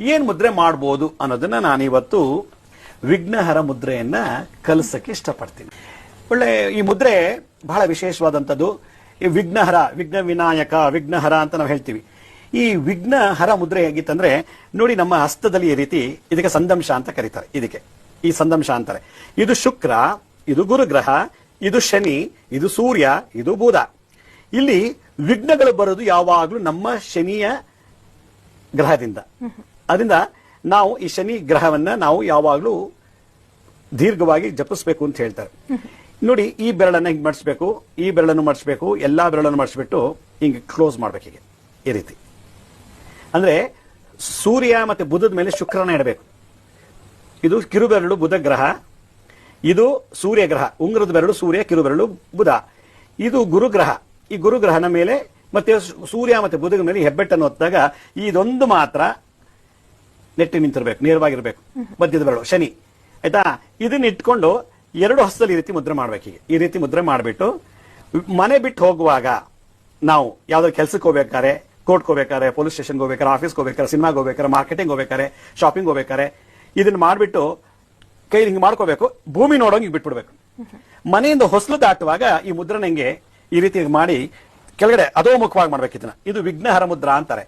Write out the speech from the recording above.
ಏನ್ ಮುದ್ರೆ ಮಾಡ್ಬೋದು ಅನ್ನೋದನ್ನ ನಾನಿವತ್ತು ವಿಘ್ನಹರ ಮುದ್ರೆಯನ್ನ ಕಲಿಸಕ್ಕೆ ಇಷ್ಟಪಡ್ತೀನಿ. ಒಳ್ಳೆ ಈ ಮುದ್ರೆ ಬಹಳ ವಿಶೇಷವಾದಂಥದ್ದು. ಈ ವಿಘ್ನಹರ ವಿಘ್ನ ವಿನಾಯಕ ವಿಘ್ನಹರ ಅಂತ ನಾವು ಹೇಳ್ತೀವಿ. ಈ ವಿಘ್ನಹರ ಮುದ್ರೆ ಹೇಗಿತ್ತಂದ್ರೆ, ನೋಡಿ ನಮ್ಮ ಹಸ್ತದಲ್ಲಿ ಈ ರೀತಿ ಇದಕ್ಕೆ ಸಂದಂಶ ಅಂತ ಕರೀತಾರೆ. ಇದಕ್ಕೆ, ಈ ಸಂದಂಶ ಅಂತಾರೆ. ಇದು ಶುಕ್ರ, ಇದು ಗುರುಗ್ರಹ, ಇದು ಶನಿ, ಇದು ಸೂರ್ಯ, ಇದು ಬುಧ. ಇಲ್ಲಿ ವಿಘ್ನಗಳು ಬರೋದು ಯಾವಾಗಲೂ ನಮ್ಮ ಶನಿಯ ಗ್ರಹದಿಂದ. ಅದರಿಂದ ನಾವು ಈ ಶನಿ ಗ್ರಹವನ್ನ ನಾವು ಯಾವಾಗಲೂ ದೀರ್ಘವಾಗಿ ಜಪಿಸ್ಬೇಕು ಅಂತ ಹೇಳ್ತಾರೆ. ನೋಡಿ, ಈ ಬೆರಳನ್ನ ಹಿಂಗೆ ಮಾಡಿಸ್ಬೇಕು, ಈ ಬೆರಳನ್ನು ಮಾಡಿಸ್ಬೇಕು, ಎಲ್ಲಾ ಬೆರಳನ್ನು ಮಾಡಿಸ್ಬಿಟ್ಟು ಹಿಂಗೆ ಕ್ಲೋಸ್ ಮಾಡ್ಬೇಕು ಹೀಗೆ, ಈ ರೀತಿ. ಅಂದ್ರೆ ಸೂರ್ಯ ಮತ್ತೆ ಬುಧದ ಮೇಲೆ ಶುಕ್ರನ ಇಡಬೇಕು. ಇದು ಕಿರುಬೆರಳು ಬುಧ ಗ್ರಹ, ಇದು ಸೂರ್ಯ ಗ್ರಹ, ಉಂಗ್ರದ ಬೆರಳು ಸೂರ್ಯ, ಕಿರುಬೆರಳು ಬುಧ. ಇದು ಗುರುಗ್ರಹ, ಈ ಗುರುಗ್ರಹನ ಮೇಲೆ ಮತ್ತೆ ಸೂರ್ಯ ಮತ್ತೆ ಬುಧದ ಮೇಲೆ ಹೆಬ್ಬೆಟ್ಟನ್ನು ಹೊತ್ತಾಗ ಇದೊಂದು ಮಾತ್ರ ನೆಟ್ಟಿ ನಿಂತಿರ್ಬೇಕು, ನೇರವಾಗಿರ್ಬೇಕು, ಮಧ್ಯದ ಬೆರಳು, ಶನಿ. ಆಯ್ತಾ? ಇದನ್ನ ಇಟ್ಕೊಂಡು ಎರಡು ಹಸ್ತದಲ್ಲಿ ಈ ರೀತಿ ಮುದ್ರೆ ಮಾಡ್ಬೇಕು ಈಗ ಈ ರೀತಿ ಮುದ್ರೆ ಮಾಡಿಬಿಟ್ಟು ಮನೆ ಬಿಟ್ಟು ಹೋಗುವಾಗ ನಾವು ಯಾವ್ದಾದ್ರು ಕೆಲ್ಸಕ್ಕೆ ಹೋಗ್ಬೇಕಾರೆ ಕೋರ್ಟ್ಗೆ ಹೋಗ್ಬೇಕಾರೆ ಪೊಲೀಸ್ ಸ್ಟೇಷನ್ ಹೋಗ್ಬೇಕಾರೆ ಆಫೀಸ್ಗೆ ಹೋಗ್ಬೇಕಾರೆ ಸಿನಿಮಾಗೆ ಹೋಗ್ಬೇಕಾರೆ ಮಾರ್ಕೆಟಿಂಗ್ ಹೋಗ್ಬೇಕಾರೆ ಶಾಪಿಂಗ್ ಹೋಗ್ಬೇಕಾರೆ ಇದನ್ನ ಮಾಡ್ಬಿಟ್ಟು ಕೈ ಹಿಂಗೆ ಮಾಡ್ಕೋಬೇಕು, ಭೂಮಿ ನೋಡೋಂಗೆ ಬಿಟ್ಬಿಡ್ಬೇಕು. ಮನೆಯಿಂದ ಹೊಸಲು ದಾಟುವಾಗ ಈ ಮುದ್ರನ ಹೆಂಗೆ ಈ ರೀತಿ ಮಾಡಿ ಕೆಳಗಡೆ ಅಧೋಮುಖವಾಗಿ ಮಾಡ್ಬೇಕು ಇದನ್ನ. ಇದು ವಿಘ್ನಹರ ಮುದ್ರಾ ಅಂತಾರೆ.